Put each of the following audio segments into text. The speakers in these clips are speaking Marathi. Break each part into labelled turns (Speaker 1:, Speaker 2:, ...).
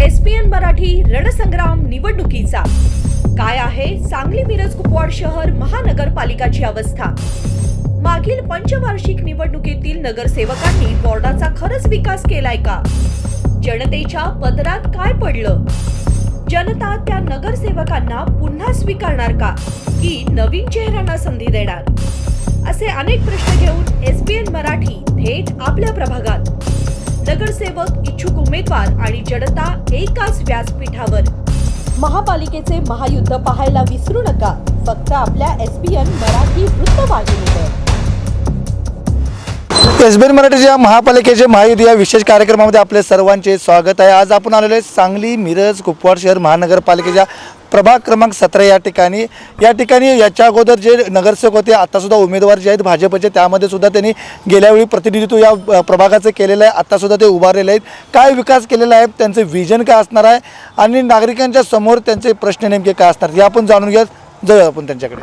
Speaker 1: एसपीएन मराठी रणसंग्राम निवडणुकीचा. काय आहे सांगली मिरज कुपवाड शहर महानगरपालिकाची अवस्था? मागील पंचवार्षिक निवडणुकीतील नगरसेवकांनी बॉर्डाचा खरंच विकास केलाय का? जनतेच्या पदरात काय पडलं? जनता त्या नगरसेवकांना पुन्हा स्वीकारणार का? की नवीन चेहऱ्यांना संधी देणार? असे अनेक प्रश्न घेऊन एसपीएन मराठी थेट आपल्या प्रभागात. नगरसेवक इच्छुक उमेदवार आणि जनता एकाच व्यासपीठावर. महापालिकेचे महायुद्ध पाहायला विसरू नका. फक्त आपल्या एसपीएन मराठी वृत्तवाहिनीवर.
Speaker 2: एसबीएन मराठीच्या महापालिकेचे महायुद्ध या विशेष कार्यक्रमामध्ये आपले सर्वांचे स्वागत आहे. आज आपण आलेलो आहे सांगली मिरज कुपवाड शहर महानगरपालिकेच्या प्रभाग क्रमांक सतरा या ठिकाणी. या ठिकाणी याच्या अगोदर जे नगरसेवक होते आत्तासुद्धा उमेदवार जे आहेत भाजपचे त्यामध्ये सुद्धा त्यांनी गेल्यावेळी प्रतिनिधित्व या प्रभागाचं केलेलं आहे. आत्तासुद्धा ते उभारलेले आहेत. काय विकास केलेला आहे? त्यांचं विजन काय असणार आहे? आणि नागरिकांच्या समोर त्यांचे प्रश्न नेमके काय असणार? हे आपण जाणून घ्या जाऊया आपण त्यांच्याकडे.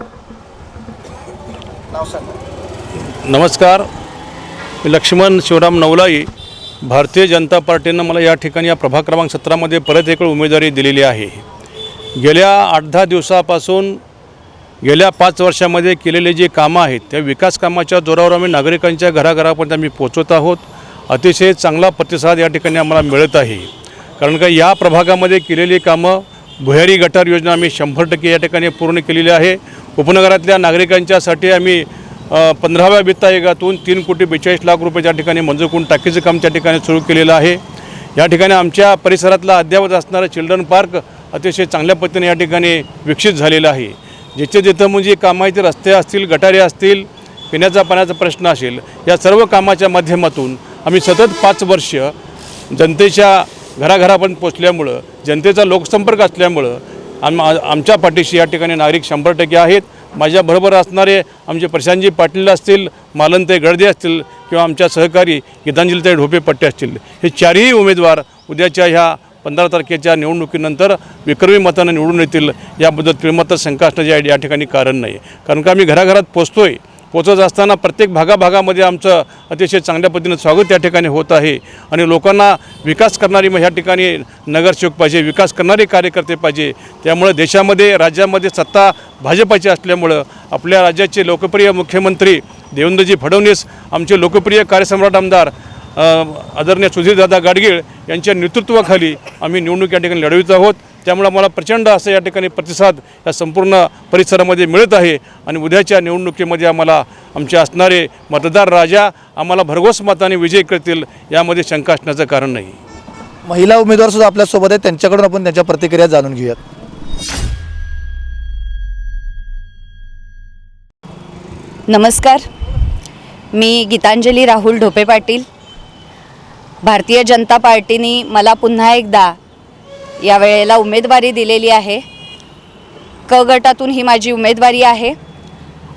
Speaker 3: नमस्कार. लक्ष्मण शिवराम नवलाई भारतीय जनता पार्टीनं मला या ठिकाणी या प्रभाग क्रमांक सतरामध्ये परत एक उमेदवारी दिलेली आहे. गेल्या आठ दहा दिवसापासून गेल्या पाच वर्षामध्ये केलेले जे कामं आहेत त्या विकास कामाच्या जोरावर आम्ही नागरिकांच्या घराघरापर्यंत आम्ही पोचवत आहोत. अतिशय चांगला प्रतिसाद या ठिकाणी आम्हाला मिळत आहे. कारण का या प्रभागामध्ये केलेली कामं भुयारी गटार योजना आम्ही शंभर टक्के या ठिकाणी पूर्ण केलेली आहे. उपनगरातल्या नागरिकांच्यासाठी आम्ही पंधराव्या वित्त आयोगातून तीन कोटी बेचाळीस लाख रुपये त्या ठिकाणी मंजूर करून टाकीचं काम त्या ठिकाणी सुरू केलेलं आहे. या ठिकाणी आमच्या परिसरातला अद्ययावत असणारं चिल्ड्रन पार्क अतिशय चांगल्या पद्धतीने या ठिकाणी विकसित झालेलं आहे. जिथे जिथं म्हणजे कामं आहे ते रस्ते असतील गटारे असतील पिण्याचा पाण्याचा प्रश्न असेल या सर्व कामाच्या माध्यमातून आम्ही सतत पाच वर्ष जनतेच्या घराघरापर्यंत पोचल्यामुळं जनतेचा लोकसंपर्क असल्यामुळं आम आमच्या पाठीशी या ठिकाणी नागरिक शंभर टक्के आहेत. माझ्याबरोबर असणारे आमचे प्रशांतजी पाटील असतील मालनते गडदे असतील किंवा आमच्या सहकारी गीतांजलीताई ढोपे पट्टे असतील हे चारही उमेदवार उद्याच्या ह्या पंधरा तारखेच्या निवडणुकीनंतर विक्रमी मतानं निवडून येतील याबद्दल त्रिमत शंका असण्याचे या- ठिकाणी कारण नाही कारण का आम्ही घराघरात पोचतोय पोचत असताना प्रत्येक भागाभागामध्ये आमचं अतिशय चांगल्या पद्धतीनं स्वागत या ठिकाणी होत आहे. आणि लोकांना विकास करणारी मग ह्या ठिकाणी नगरसेवक पाहिजे विकास करणारे कार्यकर्ते पाहिजे. त्यामुळे देशामध्ये राज्यामध्ये सत्ता भाजपाची असल्यामुळं आपल्या राज्याचे लोकप्रिय मुख्यमंत्री देवेंद्रजी फडणवीस आमचे लोकप्रिय कार्यसम्राट आमदार आदरणीय सुधीरदादा गाडगीळ यांच्या नेतृत्वाखाली आम्ही निवडणूक या ठिकाणी लढवित आहोत. त्यामुळे मला प्रचंड असं या ठिकाणी प्रतिसाद या संपूर्ण परिसरामध्ये मिळत आहे. आणि उद्याच्या निवडणुकीमध्ये आम्हाला आमचे असणारे मतदार राजा आम्हाला भरघोस मताने विजय करतील यामध्ये शंका असण्याचं कारण नाही.
Speaker 2: महिला उमेदवार सुद्धा आपल्यासोबत आहेत. त्यांच्याकडून आपण त्यांच्या प्रतिक्रिया जाणून घेऊयात.
Speaker 4: नमस्कार. मी गीतांजली राहुल ढोपे पाटील. भारतीय जनता पार्टीने मला पुन्हा एकदा या वेळेला उमेदवारी दिलेली आहे. क गटातून ही माझी उमेदवारी आहे.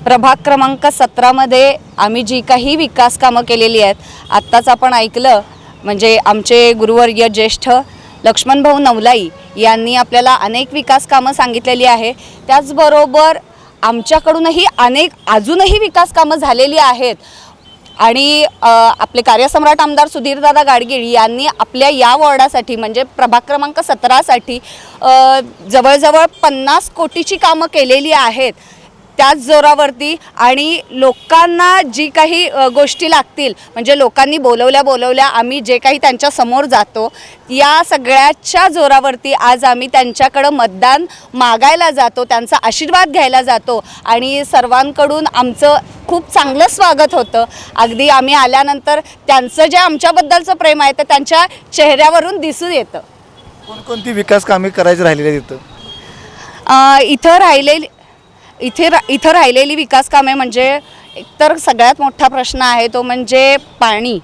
Speaker 4: प्रभाग क्रमांक सतरामध्ये आम्ही जी काही विकास कामं केलेली आहेत आत्ताच आपण ऐकलं म्हणजे आमचे गुरुवर्य ज्येष्ठ लक्ष्मणभाऊ नवलाई यांनी आपल्याला अनेक विकास कामं सांगितलेली आहे. त्याचबरोबर आमच्याकडूनही अनेक अजूनही विकास कामं झालेली आहेत. आणि आपले कार्यसम्राट आमदार सुधीरदादा गाडगीळ यांनी आपल्या या वॉर्डासाठी म्हणजे प्रभाग क्रमांक सतरासाठी जवळजवळ पन्नास कोटीची कामं केलेली आहेत. त्याच जोरावरती आणि लोकांना जी काही गोष्टी लागतील म्हणजे लोकांनी बोलवल्या बोलवल्या आम्ही जे काही त्यांच्यासमोर जातो या सगळ्याच्या जोरावरती आज आम्ही त्यांच्याकडं मतदान मागायला जातो त्यांचा आशीर्वाद घ्यायला जातो आणि सर्वांकडून आमचं खूप चांगलं स्वागत होतं. अगदी आम्ही आल्यानंतर त्यांचं जे आमच्याबद्दलचं प्रेम आहे ते त्यांच्या चेहऱ्यावरून दिसून येतं.
Speaker 2: कोणकोणती विकास कामे करायची राहिलेली
Speaker 4: अ, इथं राहिलेली इथे रा इथं राहिलेली विकास कामे म्हणजे एकतर सगळ्यात मोठा प्रश्न आहे तो म्हणजे पाणी.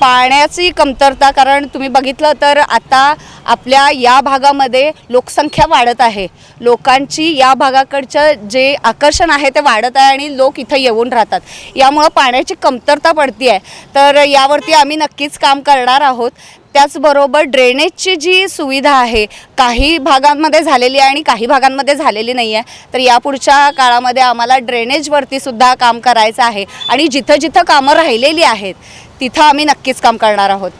Speaker 4: पाण्याची कमतरता कारण तुम्ही बघितलं तर आता आपल्या या भागामध्ये लोकसंख्या वाढत आहे. लोकांची या भागाकडचं जे आकर्षण आहे ते वाढत आहे आणि लोक इथं येऊन राहतात. यामुळं पाण्याची कमतरता पडती आहे तर यावरती आम्ही नक्कीच काम करणार आहोत. त्याचबरोबर ड्रेनेजची जी सुविधा आहे काही भागांमध्ये झालेली आहे आणि काही भागांमध्ये झालेली नाही आहे तर यापुढच्या काळामध्ये आम्हाला ड्रेनेजवरती सुद्धा काम करायचं आहे आणि जिथं जिथं कामं राहिलेली आहेत तिथं आम्ही नक्कीच काम करणार आहोत.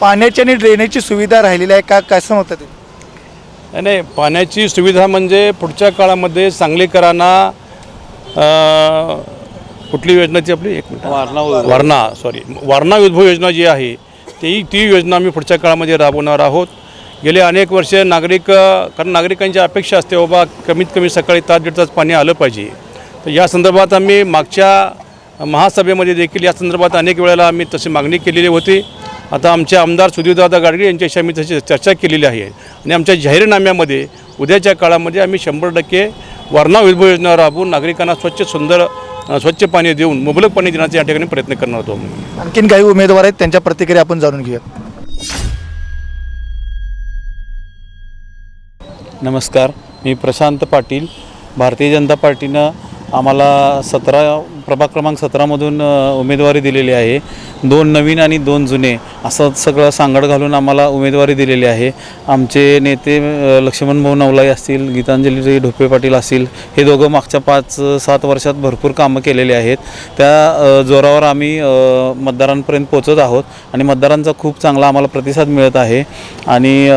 Speaker 2: पाण्याची आणि ड्रेनेजची सुविधा राहिलेली आहे का? कसं होतं ते?
Speaker 3: नाही, नाही पाण्याची सुविधा म्हणजे पुढच्या काळामध्ये सांगलीकरांना अं, कुठली योजना ती आपली? एक मिनिट. वारणा वारणा सॉरी वारणा उद्भव योजना जी आहे ती ती योजना आम्ही पुढच्या काळामध्ये राबवणार आहोत. गेले अनेक वर्षे नागरिक कारण नागरिकांची अपेक्षा असते बाबा कमीत कमी सकाळी तास दीड तास पाणी आलं पाहिजे. तर या संदर्भात आम्ही मागच्या महासभेमध्ये देखील या संदर्भात अनेक वेळेला आम्ही तशी मागणी केलेली होती. आता आमचे आमदार सुधीरदादा गाडगे यांच्याशी आम्ही तशी चर्चा केलेली आहे. आणि आमच्या जाहीरनाम्यामध्ये उद्याच्या काळामध्ये आम्ही शंभर टक्के वारणा उद्भव योजना राबवून नागरिकांना स्वच्छ सुंदर स्वच्छ पाणी देऊन मुबलक पाणी देण्याचा या ठिकाणी प्रयत्न करणार होतो आम्ही.
Speaker 2: आणखीन काही उमेदवार आहेत त्यांच्या प्रतिक्रिया आपण जाणून घेऊया.
Speaker 5: नमस्कार. मी प्रशांत पाटील. भारतीय जनता पार्टीनं आम्हाला सतरा प्रभाग क्रमांक सतरामधून उमेदवारी दिलेली आहे. दोन नवीन आणि दोन जुने. असं सगळं सांगड घालून आम्हाला उमेदवारी दिलेली आहे. आमचे नेते लक्ष्मण भाऊ नवलाई असतील गीतांजली ढोपे पाटील असतील हे दोघं मागच्या पाच सात वर्षात भरपूर कामं केलेली आहेत. त्या जोरावर आम्ही मतदारांपर्यंत पोचत आहोत आणि मतदारांचा खूप चांगला आम्हाला प्रतिसाद मिळत आहे. आणि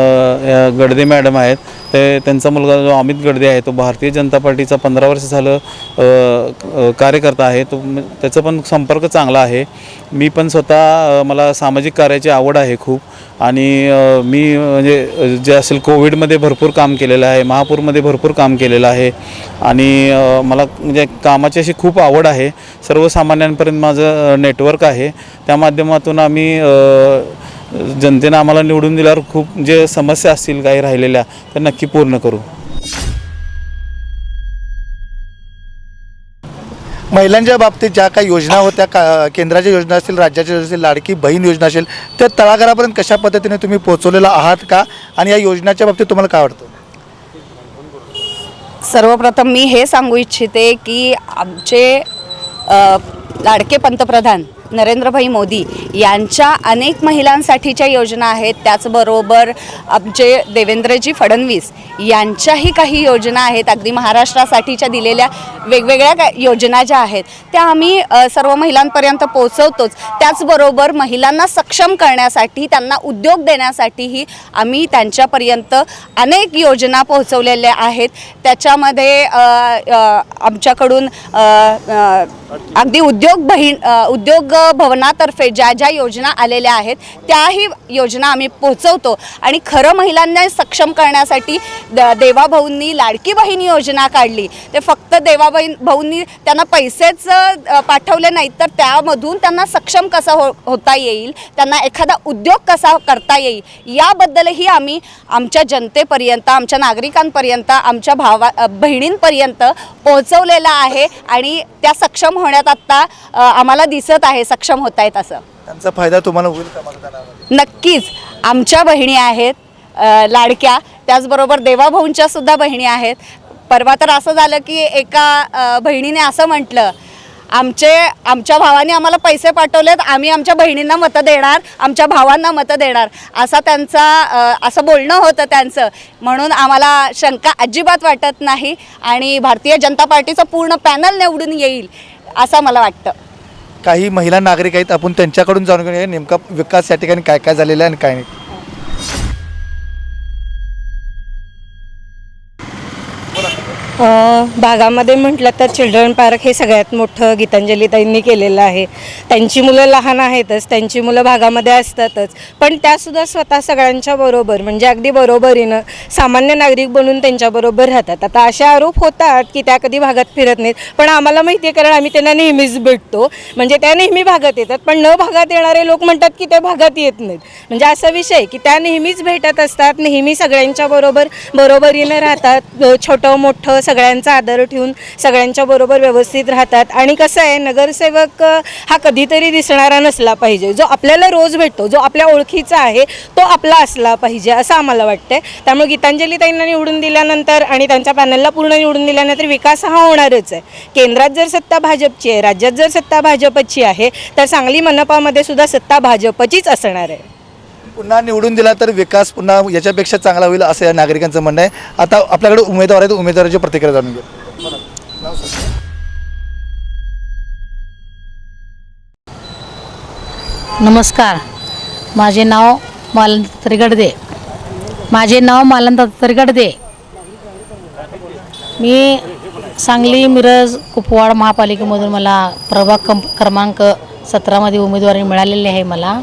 Speaker 5: गडदे मॅडम आहेत ते त्यांचा मुलगा जो अमित गडदे आहे तो भारतीय जनता पार्टीचा पंधरा वर्ष झालं कार्यकर्ता आहे. तो त्याचा पण संपर्क चांगला आहे. मी पण स्वतः मला सामाजिक कार्याची आवड आहे खूप. आणि मी म्हणजे जे असेल कोविडमध्ये भरपूर काम केलेलं आहे महापूरमध्ये भरपूर काम केलेलं आहे. आणि मला म्हणजे कामाची अशी खूप आवड आहे. सर्वसामान्यांपर्यंत माझं नेटवर्क आहे. त्या माध्यमातून आम्ही जनतेनं आम्हाला निवडून दिल्यावर खूप जे समस्या असतील काही राहिलेल्या त्या नक्की पूर्ण करू.
Speaker 2: महिलांच्या बाबतीत ज्या काही योजना होत्या का केंद्राच्या योजना असतील राज्याच्या योजना असतील लाडकी बहीण योजना असेल त्या तळागाळापर्यंत कशा पद्धतीने तुम्ही पोहोचवलेला आहात का? आणि या योजनाच्या बाबतीत तुम्हाला काय वाटतं?
Speaker 4: सर्वप्रथम मी हे सांगू इच्छिते की आमचे लाडके पंतप्रधान नरेंद्रभाई मोदी यांच्या अनेक महिलांसाठीच्या योजना आहेत. त्याचबरोबर आमचे देवेंद्रजी फडणवीस यांच्याही काही योजना आहेत. अगदी महाराष्ट्रासाठीच्या दिलेल्या वेगवेगळ्या का योजना ज्या आहेत त्या आम्ही सर्व महिलांपर्यंत पोहोचवतोच. त्याचबरोबर महिलांना सक्षम करण्यासाठी त्यांना उद्योग देण्यासाठीही आम्ही त्यांच्यापर्यंत अनेक योजना पोहोचवलेल्या आहेत. त्याच्यामध्ये आमच्याकडून अगदी उद्योग बहीण उद्योग भवनातर्फे ज्या ज्या योजना आलेल्या आहेत त्याही योजना आम्ही पोहोचवतो. आणि खरं महिलांना सक्षम करण्यासाठी द देवाभाऊंनी लाडकी बहीण योजना काढली. ते फक्त देवाबहीण भाऊंनी त्यांना पैसेच पाठवले नाहीत तर त्यामधून त्यांना सक्षम कसं हो होता येईल त्यांना एखादा उद्योग कसा करता येईल याबद्दलही आम्ही आमच्या जनतेपर्यंत आमच्या नागरिकांपर्यंत आमच्या भावा बहिणींपर्यंत पोहोचवलेला आहे. आणि त्या सक्षम होण्यात आत्ता आम्हाला दिसत आहे. सक्षम होत आहेत असं.
Speaker 2: त्यांचा फायदा तुम्हाला होईल का मतदानामध्ये?
Speaker 4: नक्कीच. आमच्या बहिणी आहेत अ, लाडक्या. त्याचबरोबर देवाभाऊंच्या सुद्धा बहिणी आहेत. परवा तर असं झालं की एका अ, बहिणीने असं म्हटलं आमचे आमच्या भावाने आम्हाला पैसे पाठवलेत आम्ही आमच्या बहिणींना मतं देणार आमच्या भावांना मतं देणार. असा त्यांचा अ, असं बोलणं होतं त्यांचं. म्हणून आम्हाला शंका अजिबात वाटत नाही आणि भारतीय जनता पार्टीचं पूर्ण पॅनल निवडून येईल असं मला वाटतं.
Speaker 2: काही महिला नागरिक आहेत आपण त्यांच्याकडून जाणून घेऊया. नेमका विकास या ठिकाणी काय काय झालेला आहे आणि काय नाही.
Speaker 6: भागामध्ये म्हटलं तर चिल्ड्रन पार्क हे सगळ्यात मोठं गीतांजलीताईंनी केलेलं आहे. त्यांची मुलं लहान आहेतच त्यांची मुलं भागामध्ये असतातच. पण त्यासुद्धा स्वतः सगळ्यांच्या बरोबर म्हणजे अगदी बरोबरीनं सामान्य नागरिक बनून त्यांच्याबरोबर राहतात. आता असे आरोप होतात की त्या कधी भागात फिरत नाहीत. पण आम्हाला माहिती आहे कारण आम्ही त्यांना नेहमीच भेटतो. म्हणजे त्या नेहमी भागात येतात पण न भागात येणारे लोक म्हणतात की त्या भागात येत नाहीत. म्हणजे असा विषय की त्या नेहमीच भेटत असतात नेहमी सगळ्यांच्या बरोबर बरोबरीनं राहतात छोटं मोठं सगळ्यांचा आदर ठेवून सगळ्यांच्या बरोबर व्यवस्थित राहतात. आणि कसं आहे नगरसेवक हा कधीतरी दिसणारा नसला पाहिजे. जो आपल्याला रोज भेटतो जो आपल्या ओळखीचा आहे तो आपला असला पाहिजे असं आम्हाला वाटतंय. त्यामुळे गीतांजली ताईंना निवडून दिल्यानंतर आणि त्यांच्या पॅनलला पूर्ण निवडून दिल्यानंतर विकास हा होणारच आहे. केंद्रात जर सत्ता भाजपची आहे राज्यात जर सत्ता भाजपची आहे तर सांगली मनपामध्ये सुद्धा सत्ता भाजपचीच असणार आहे.
Speaker 2: पुन्हा निवडून दिला तर विकास पुन्हा याच्यापेक्षा चांगला होईल असं या नागरिकांचं म्हणणं आहे. आता आपल्याकडे उमेदवार आहेत उमेदवाराची प्रतिक्रिया जाणून घेऊ.
Speaker 7: नमस्कार. माझे नाव मालंत तरिगडदे. माझे नाव मालंत तरिगडदे. मी सांगली मिरज कुपवाड महापालिकेमधून मला प्रभाग कं क्रमांक सतरामध्ये उमेदवारी मिळालेली आहे मला.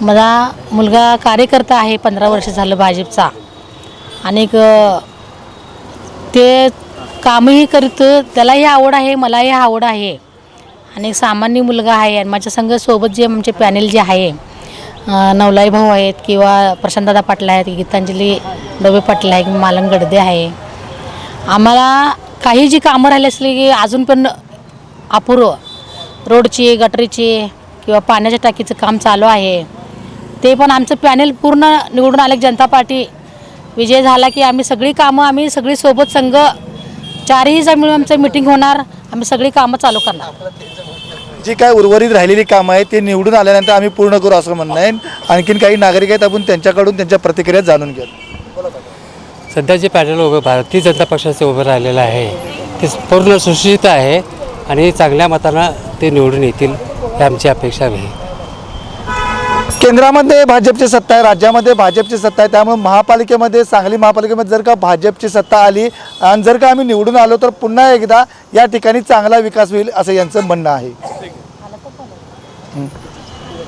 Speaker 7: मला मुलगा कार्यकर्ता आहे पंधरा वर्ष झालं भाजपचा. आणि ते कामही करतं त्यालाही आवड आहे मलाही आवड आहे. आणि सामान्य मुलगा आहे आणि माझ्या संघ सोबत जे आमचे पॅनेल जे आहे नवलाई भाऊ आहेत किंवा प्रशांतदादा पाटला आहेत गीतांजली डोबे पाटला आहे मालन गडदे आहे. आम्हाला काही जी कामं राहिली असली की अजून पण अपूर्व रोडची गटरीची किंवा पाण्याच्या टाकीचं काम चालू आहे. ते पण आमचं पॅनेल पूर्ण निवडून आले. जनता पार्टी विजय झाला की आम्ही सगळी कामं आम्ही सगळी सोबत संघ चारही जण मिळून आमचं मिटिंग होणार. आम्ही सगळी कामं चालू करणार.
Speaker 2: जी काय उर्वरित राहिलेली कामं आहेत ते निवडून आल्यानंतर आम्ही पूर्ण करू असं म्हणणं आहे. आणखीन काही नागरिक आहेत आपण त्यांच्याकडून त्यांच्या प्रतिक्रिया जाणून घेऊ.
Speaker 8: सध्या जे पॅनल उभं भारतीय जनता पक्षाचे उभं राहिलेलं आहे ते पूर्ण सुशिक्षित आहे आणि चांगल्या मतानं ते निवडून येतील ही आमची अपेक्षा आहे.
Speaker 2: केंद्रामध्ये भाजपची सत्ता आहे राज्यामध्ये भाजपची सत्ता आहे त्यामुळे महापालिकेमध्ये सांगली महापालिकेमध्ये जर का भाजपची सत्ता आली आणि जर का आम्ही निवडून आलो तर पुन्हा एकदा या ठिकाणी चांगला विकास होईल असं यांचं म्हणणं आहे.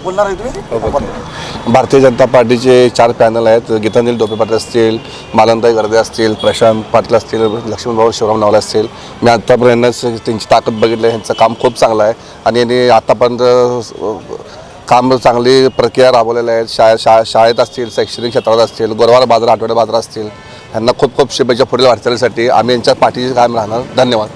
Speaker 2: बोलणार आहे तुम्ही?
Speaker 9: भारतीय जनता पार्टीचे चार पॅनल आहेत. गीतांजली डोपे पाटील असतील मालंताई गर्दे असतील प्रशांत पाटील असतील लक्ष्मणभाऊ शिवराम नावले असतील. मी आत्तापर्यंत त्यांची ताकद बघितली आहे. ह्यांचं काम खूप चांगलं आहे. आणि यांनी आत्तापर्यंत काम चांगली प्रक्रिया राबवलेल्या आहेत. शा शा शाळेत असतील शैक्षणिक क्षेत्रात असतील गुरुवार बाजार आठवडे बाजार असतील ह्यांना खूप खूप शुभेच्छा पुढील वाटचालीसाठी. आम्ही यांच्या पाठीशी कायम राहणार. धन्यवाद.